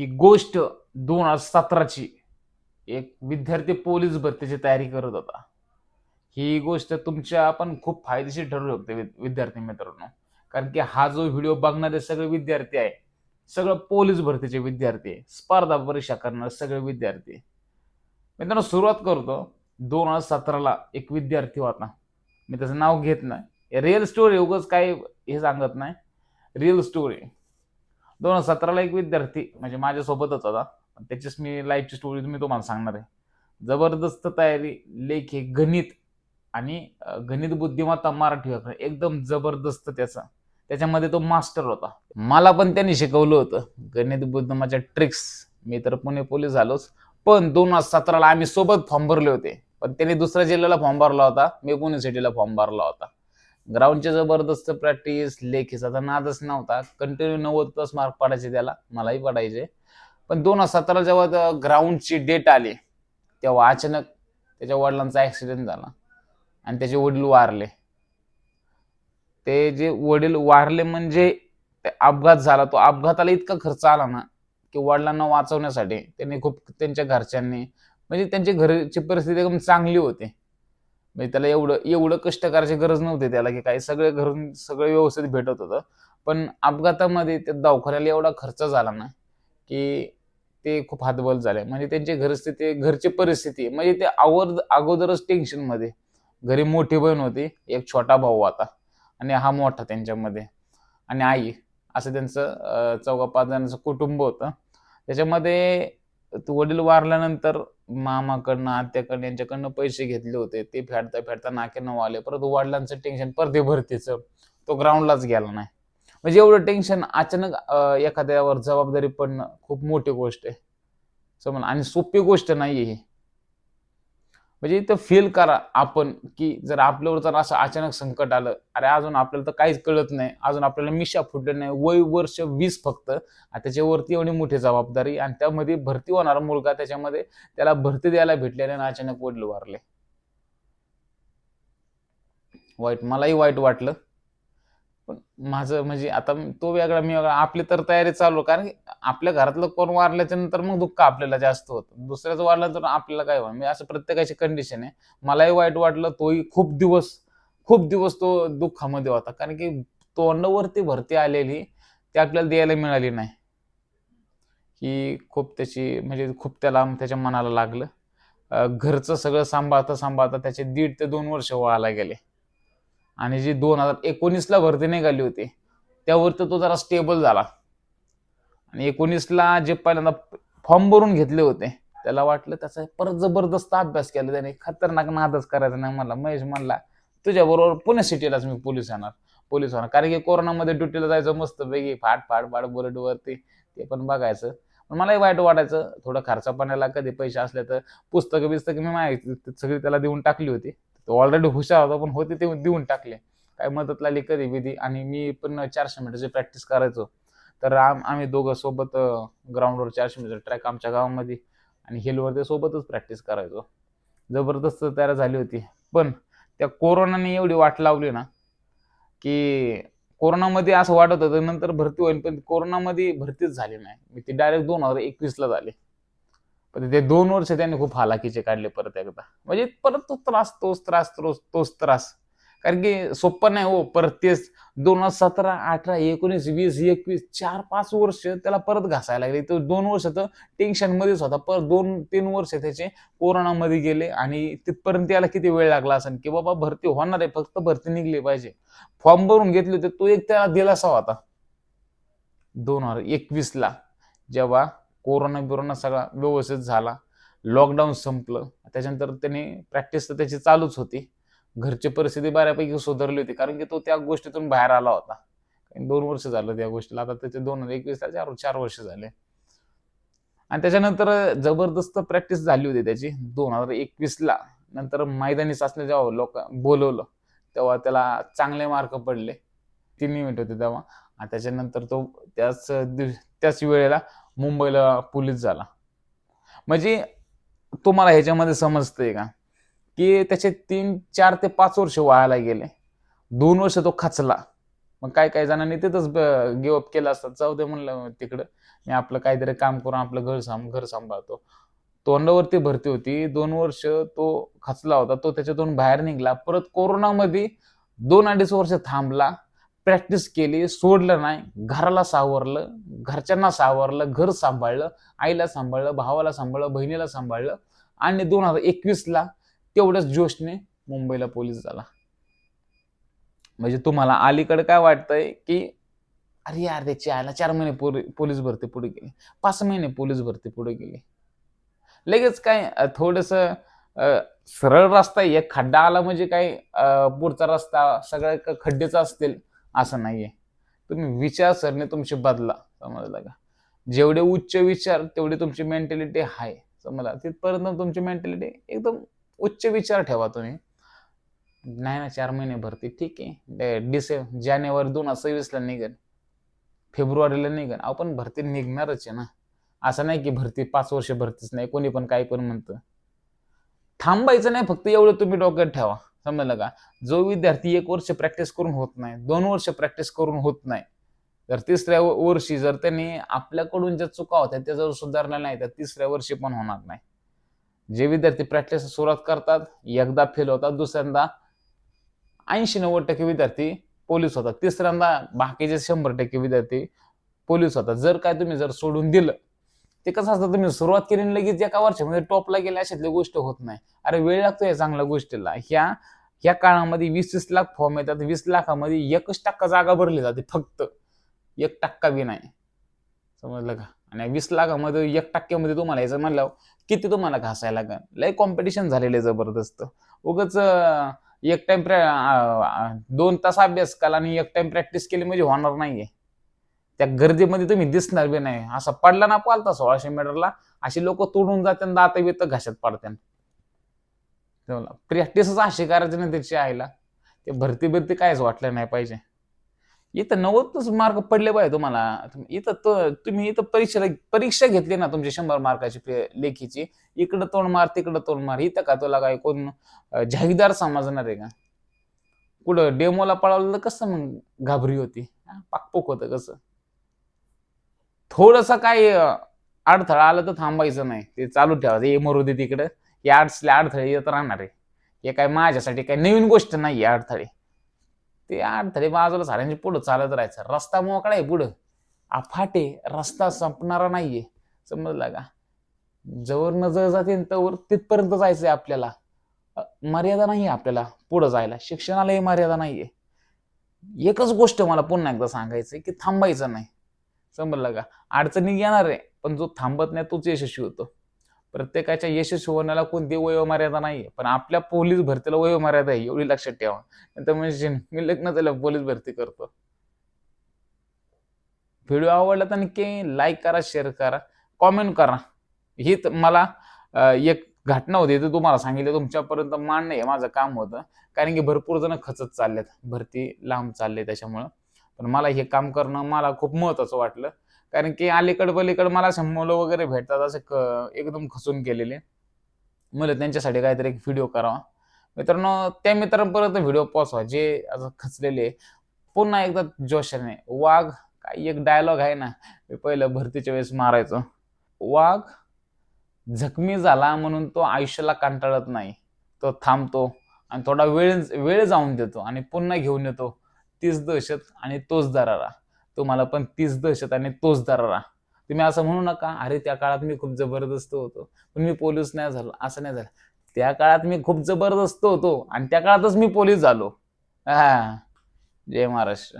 ही गोष्ट दोन हजार सतराची. एक विद्यार्थी पोलीस भरतीची तयारी करत होता. ही गोष्ट तुमच्या पण खूप फायदेशीर ठरू शकते विद्यार्थी मित्रांनो. कारण की हा जो व्हिडिओ बघणारे सगळे विद्यार्थी आहे सगळं पोलीस भरतीचे विद्यार्थी आहे स्पर्धा परीक्षा करणारे सगळे विद्यार्थी मित्रांनो सुरुवात करतो. दोन हजार सतराला एक विद्यार्थी होता. मी त्याचं नाव घेत नाही. रिअल स्टोरी उगच काय हे सांगत नाही. रिअल स्टोरी दोन हजार सतराला एक विद्यार्थी म्हणजे माझ्यासोबतच होता. त्याचीच मी लाईफची स्टोरी तुम्ही तुम्हाला सांगणार आहे. जबरदस्त तयारी लेख हे गणित आणि गणित बुद्धिमत्ता मराठी व्याकरण एकदम जबरदस्त त्याचा. त्याच्यामध्ये तो मास्टर होता. मला पण त्यांनी शिकवलं होतं. गणित बुद्धिमाच्या ट्रिक्स मी तर पुणे पोलीस झालोच. पण दोन हजार सतराला आम्ही सोबत फॉर्म भरले होते. पण त्यांनी दुसऱ्या जिल्ह्याला फॉर्म भरला होता. मी पुणे सिटीला फॉर्म भरला होता. ग्राउंडची जबरदस्त प्रॅक्टिस लेखीचा नादच नव्हता. कंटिन्यू नव्वद प्लस मार्क पडायचे त्याला. मलाही पडायचे. पण दोन हजार सतरा जेव्हा ग्राउंडची डेट आली तेव्हा अचानक त्याच्या वडिलांचा ऍक्सिडेंट झाला. आणि त्याचे वडील वारले. ते जे वडील वारले म्हणजे अपघात झाला. तो अपघाताला इतका खर्च आला ना की वडिलांना वाचवण्यासाठी त्यांनी खूप त्यांच्या घरच्यांनी म्हणजे त्यांची घरची परिस्थिती एकदम चांगली होती. म्हणजे त्याला एवढं एवढं कष्ट करायची गरज नव्हती त्याला की काही सगळे घरून सगळं व्यवस्थित भेटत होतं. पण अपघातामध्ये त्या दवाखान्याला एवढा खर्च झाला ना की ते खूप हातबल झाले. म्हणजे त्यांची घरस्थिती घरची परिस्थिती म्हणजे ते आवर अगोदरच टेन्शनमध्ये. घरी मोठी बहीण होती एक छोटा भाऊ आता आणि हा मोठा त्यांच्यामध्ये. आणि आई असं त्यांचं चौघा पाच जणांचं कुटुंब होतं. त्याच्यामध्ये तो वडील वारल्यानंतर मामाकडनं आत्याकडनं यांच्याकडनं पैसे घेतले होते. ते फेडता फेडता नाक्यानं वाले. परत वडिलांचं टेन्शन परते भरतीचं. तो ग्राउंडलाच गेला नाही. म्हणजे एवढं टेन्शन अचानक एखाद्यावर जबाबदारी पडणं खूप मोठी गोष्ट आहे. समज आणि सोपी गोष्ट नाही ही. म्हणजे इथं फील करा आपण की जर आपल्यावर जर असं अचानक संकट आलं अरे अजून आपल्याला तर काहीच कळत नाही अजून आपल्याला मिशा फुटले नाही वय वर्ष वीस फक्त त्याच्यावरती एवढी मोठी जबाबदारी आणि त्यामध्ये भरती होणारा मुलगा त्याच्यामध्ये त्याला भरती द्यायला भेटलेले आणि अचानक वडील वारले. वाईट मलाही वाईट वाटलं. पण माझं म्हणजे आता तो वेगळा मी वेगळा. आपली तर तयारी चालू कारण की आपल्या घरातलं कोण वारल्याच्या नंतर मग दुःख आपल्याला जास्त होतं. दुसऱ्याचं वारलं तर आपल्याला काय म्हणजे असं प्रत्येकाची कंडिशन आहे. मलाही वाईट वाटलं तोही खूप दिवस खूप दिवस तो दुःखामध्ये होता. कारण की तोंडावरती भरती आलेली ती आपल्याला द्यायला मिळाली नाही. ही खूप त्याची म्हणजे खूप त्याला त्याच्या मनाला लागलं. घरचं सगळं सांभाळता सांभाळता त्याचे दीड ते दोन वर्ष वळायला गेले. आणि जी दोन हजार एकोणीसला भरती निघाली होती त्यावरती तो जरा स्टेबल झाला. आणि एकोणीसला जे पहिल्यांदा फॉर्म भरून घेतले होते त्याला वाटलं त्याचा परत जबरदस्त अभ्यास केला त्याने खतरनाक नादच करायचा नाही मला महेश म्हणला तुझ्याबरोबर पुणे सिटीलाच मी पोलीस येणार पोलीस होणार. कारण की कोरोनामध्ये ड्युटीला जायचं मस्त पैकी फाट फाट फाट बुलेटवरती ते पण बघायचं. पण मलाही वाईट वाटायचं थोडं खर्चा पाण्याला कधी पैसे असले तर पुस्तकं बिस्तकं मी माहिती सगळी त्याला देऊन टाकली होती. तो ऑलरेडी हुशार होता पण होते ते देऊन टाकले. काय मदत लागली कधी विधी. आणि मी पण चारशे मीटरची प्रॅक्टिस करायचो. तर आम आम्ही दोघं सोबत ग्राउंडवर चारशे मीटर ट्रॅक आमच्या गावामध्ये आणि हिलवरती सोबतच प्रॅक्टिस करायचो. जबरदस्त तयार झाली होती. पण त्या कोरोनाने एवढी वाट लावली ना की कोरोनामध्ये असं वाटत होतं नंतर भरती होईल पण कोरोनामध्ये भरतीच झाली नाही. मी ती डायरेक्ट दोन हजार एकवीसला झाली. पण ते दोन वर्ष त्यांनी खूप हालाकीचे काढले परत एकदा. म्हणजे परत तो त्रास तोच त्रास तोच तोच त्रास. कारण की सोपं नाही हो परत तेच दोन हजार सतरा अठरा एकोणीस वीस एकवीस चार पाच वर्ष त्याला परत घासायला लागले. तो दोन वर्ष तर टेन्शन मध्येच होता. परत दोन तीन वर्ष त्याचे कोरोनामध्ये गेले आणि तिथपर्यंत याला किती वेळ लागला असेल की बाबा भरती होणार आहे फक्त भरती निघली पाहिजे. फॉर्म भरून घेतले होते तो एक त्याला दिलासा होता. दोन हजार एकवीस ला जेव्हा कोरोना बिरोना सगळा व्यवस्थित झाला. लॉकडाऊन संपलं. त्याच्यानंतर त्याने प्रॅक्टिस तर त्याची चालूच होती. घरची परिस्थिती बऱ्यापैकी सुधारली होती. कारण की तो त्या गोष्टीतून बाहेर आला होता. कारण दोन वर्ष झालं त्या गोष्टीला. आता त्याचे दोन हजार एकवीसला चार चार वर्ष झाले. आणि त्याच्यानंतर जबरदस्त प्रॅक्टिस झाली होती त्याची. दोन हजार एकवीसला नंतर मैदानी चाचणी जेव्हा लोक बोलवलं तेव्हा त्याला चांगले मार्क पडले. तीन मिनिट होते तेव्हा. आणि त्याच्यानंतर तो त्याच दिव- त्याच वेळेला मुंबईला पोलीस झाला. म्हणजे तुम्हाला ह्याच्यामध्ये समजतंय का? की त्याचे तीन चार ते पाच वर्ष व्हायला गेले. दोन वर्ष तो खचला. मग काय काय जणांनी तिथंच गिवअप केलं असतात जाऊ दे म्हणलं तिकडं. मी आपलं काहीतरी काम करून आपलं घर सांभ घर सांभाळतो. तोंडावरती भरती होती. दोन वर्ष तो खचला होता. तो त्याच्यातून बाहेर निघला. परत कोरोनामध्ये दोन अडीच वर्ष थांबला. प्रॅक्टिस केली सोडलं नाही. घराला सावरलं घरच्यांना सावरलं घर सांभाळलं आईला सांभाळलं भावाला सांभाळलं बहिणीला सांभाळलं आणि दोन हजार एकवीसला तेवढ्याच जोशने मुंबईला पोलीस झाला. म्हणजे तुम्हाला अलीकडे काय वाटतंय की अरे यार त्याची आयला चार महिने पोरी- पोलीस भरती पुढे गेली. पाच महिने पोलीस भरती पुढे गेली. लगेच काय थोडस सरळ रस्ता आहे. एक खड्डा आला म्हणजे काय पुढचा रस्ता सगळ्या खड्डेचा असतील. असं नाही आहे तुम्ही विचारसरणी तुमची बदला समजलं का? जेवढे उच्च विचार तेवढी तुमची मेंटॅलिटी आहे समजला? तिथपर्यंत तुमची मेंटॅलिटी एकदम उच्च विचार ठेवा तुम्ही. नाही ना चार महिने भरती ठीक आहे. डिसे जानेवारी दोन हजार सव्वीसला निघेल फेब्रुवारीला निघेल आपण भरती निघणारच आहे ना. असं नाही की भरती पाच वर्ष भरतीच नाही कोणी पण काही पण म्हणतं. थांबायचं नाही फक्त एवढं तुम्ही डोक्यात ठेवा. समजलं का? जो विद्यार्थी एक वर्ष प्रॅक्टिस करून होत नाही दोन वर्ष प्रॅक्टिस करून होत नाही तर तिसऱ्या वर्षी जर त्यांनी आपल्याकडून ज्या चुका होत्या त्या जर सुधारल्या नाही तर तिसऱ्या वर्षी पण होणार नाही. जे विद्यार्थी प्रॅक्टिस सुरुवात करतात एकदा फेल होतात दुसऱ्यांदा ऐंशी नव्वद टक्के विद्यार्थी पोलीस होतात तिसऱ्यांदा बाकीचे शंभर टक्के विद्यार्थी पोलीस होतात. जर काय तुम्ही जर सोडून दिलं ते कसं असतं तुम्ही सुरुवात केली आणि लगेच एका वर्षामध्ये टॉपला गेल्या अशातली गोष्ट होत नाही. अरे वेळ लागतो या चांगल्या गोष्टीला. ह्या ह्या काळामध्ये वीस वीस लाख फॉर्म येतात वीस लाखामध्ये एकच टक्का जागा भरली जाते फक्त. एक टक्का बी नाही. समजलं का? आणि वीस लाखामध्ये एक टक्क्यामध्ये तुम्हाला यायचं म्हणलं किती तुम्हाला घासायला लागेल? लय कॉम्पिटिशन झालेलं आहे जबरदस्त. उगाच एक टाइम दोन तास अभ्यास केला आणि एक टाइम प्रॅक्टिस केली म्हणजे होणार नाहीये. त्या गर्दीमध्ये तुम्ही दिसणार बी नाही. असा पडला ना पालता सोळाशे मीटरला अशी लोक तोडून जाते दात तर घाशात पडतात. प्रॅक्टिसच अशी करायची ना त्याची आईला. ते भरती भरती कायच वाटलं नाही पाहिजे. इथं नव्वदच मार्क पडले पाहिजे तुम्हाला. इथं तो- तुम्ही इथं परीक्षेला परीक्षा घेतली ना तुमची शंभर मार्काची लेखीची इकडं तोंड मार तिकडं तोंड मार. इथं का तुला काय कोण अं, समजणार आहे का? कुठं डेमोला पळवलं तर कसं मग घाबरी होती? पाकपोक होतं कसं? थोडस काय अडथळा आलं तर थांबायचं नाही. ते चालू ठेवायचं हे मरुदे तिकडं. या अडचले अडथळे येत राहणार आहे. हे काय माझ्यासाठी काय नवीन गोष्ट नाही अडथळे. ते अडथळे बाजूला साऱ्यांची पुढं चालत राहायचं. रस्ता मोकळा आहे पुढं. अफाटे रस्ता संपणारा नाहीये. समजला का? जवळ नजर जाते तवर तिथपर्यंत जायचंय आपल्याला. मर्यादा नाही आपल्याला पुढं जायला. शिक्षणालाही मर्यादा नाहीये. एकच गोष्ट मला पुन्हा एकदा सांगायचंय की थांबायचं नाही. समजलं का? अडचणी येणार आहे पण जो थांबत नाही तोच यशस्वी होतो. प्रत्येकाच्या यशस्वी होण्याला कोणती वयो मर्यादा आहे पण आपल्या पोलीस भरतीला वयो मर्यादा आहे एवढी लक्षात ठेवा. नंतर म्हणजे मी लग्न झालं पोलीस भरती करतो. व्हिडिओ आवडला तर नक्की लाईक करा शेअर करा कॉमेंट करा. ही मला एक घटना होती ते तुम्हाला सांगितलं. तुमच्यापर्यंत मान नाही माझं काम होतं. कारण की भरपूर जण खचत चाललेत. भरती लांब चालले त्याच्यामुळं. पण मला हे काम करणं मला खूप महत्वाचं वाटलं. कारण की अलीकड पलीकड मला असे मुलं वगैरे भेटतात असे क- एकदम खचून गेलेले. मुलं त्यांच्यासाठी काहीतरी एक व्हिडिओ करावा. मित्रांनो त्या मित्रांपर्यंत व्हिडिओ पोचवा जे असं खचलेले पुन्हा एकदा जोशाने वाघ काही एक डायलॉग आहे ना मी पहिलं भरतीच्या वेळेस मारायचो. वाघ जखमी झाला म्हणून तो आयुष्याला कंटाळत नाही. तो थांबतो आणि थोडा वेळ वेळ जाऊन देतो आणि पुन्हा घेऊन येतो. तीच दहशत आणि तोच दरारा. तुम्हाला पण तीच दहशत आणि तोच दरारा. तुम्ही असं म्हणू नका अरे त्या काळात मी खूप जबरदस्त होतो. पण मी पोलीस नाही झालो. असं नाही झालं. त्या काळात मी खूप जबरदस्त होतो आणि त्या काळातच मी पोलीस झालो. हा. जय महाराष्ट्र.